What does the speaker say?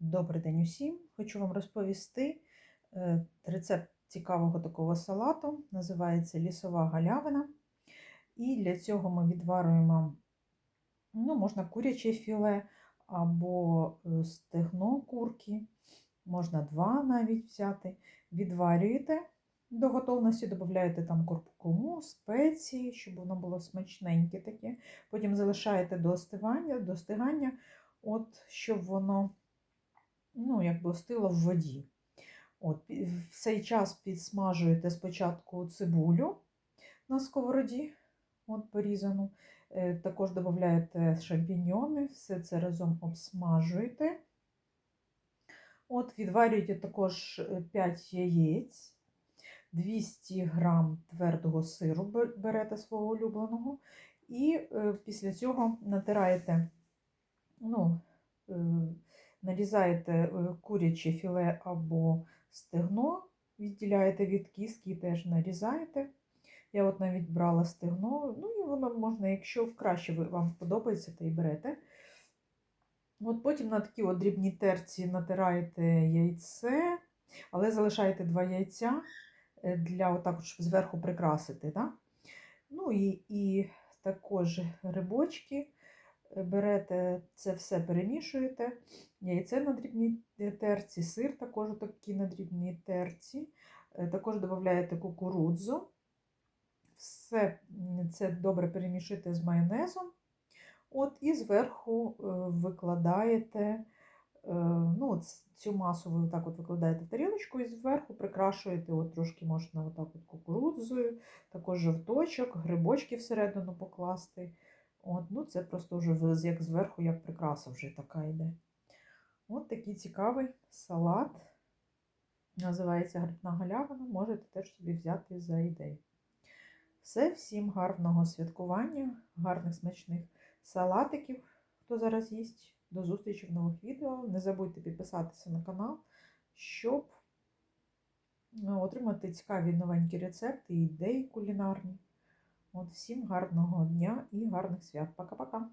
Добрий день усім! Хочу вам розповісти е, рецепт цікавого такого салату. Називається лісова галявина. І для цього ми відварюємо, ну, можна куряче філе або е, стегно курки, можна два навіть взяти. Відварюєте до готовності, додаєте там куркуму, спеції, щоб воно було смачненьке таке. Потім залишаєте до остигання, до остигання, от, щоб воно ну, якби остило в воді. От, В цей час підсмажуєте спочатку цибулю на сковороді, от порізану. Е, Також додаєте шампіньйони, все це разом обсмажуєте. От, відварюєте також 5 яєць, 200 грам твердого сиру берете свого улюбленого. І е, після цього натираєте, ну, е, нарізаєте е, куряче філе або стегно, відділяєте від кістки і теж нарізаєте. Я от навіть брала стегно, ну і воно можна, якщо краще вам подобається, то і берете. От потім на такі от дрібні терці натираєте яйце, але залишаєте два яйця е, для отак, щоб зверху прикрасити. Да? Ну і, і також грибочки. Берете це все перемішуєте, яйце на дрібній терці, сир також такі на дрібній терці. Е, Також додаєте кукурудзу. Все це добре перемішуєте з майонезом. От, і зверху е, викладаєте е, ну, цю масу ви отак от викладаєте в тарілочку і зверху прикрашуєте от трошки можна отак от кукурудзою, також жовточок, грибочки всередину покласти. От, ну, це просто вже як зверху, як прикраса вже така йде. От такий цікавий салат. Називається грибна галявина. Можете теж собі взяти за ідею. Все, всім гарного святкування, гарних смачних салатиків, хто зараз їсть. До зустрічі в нових відео. Не забудьте підписатися на канал, щоб ну, отримати цікаві новенькі рецепти і ідеї кулінарні. От всім гарного дня і гарних свят. Пока-пока!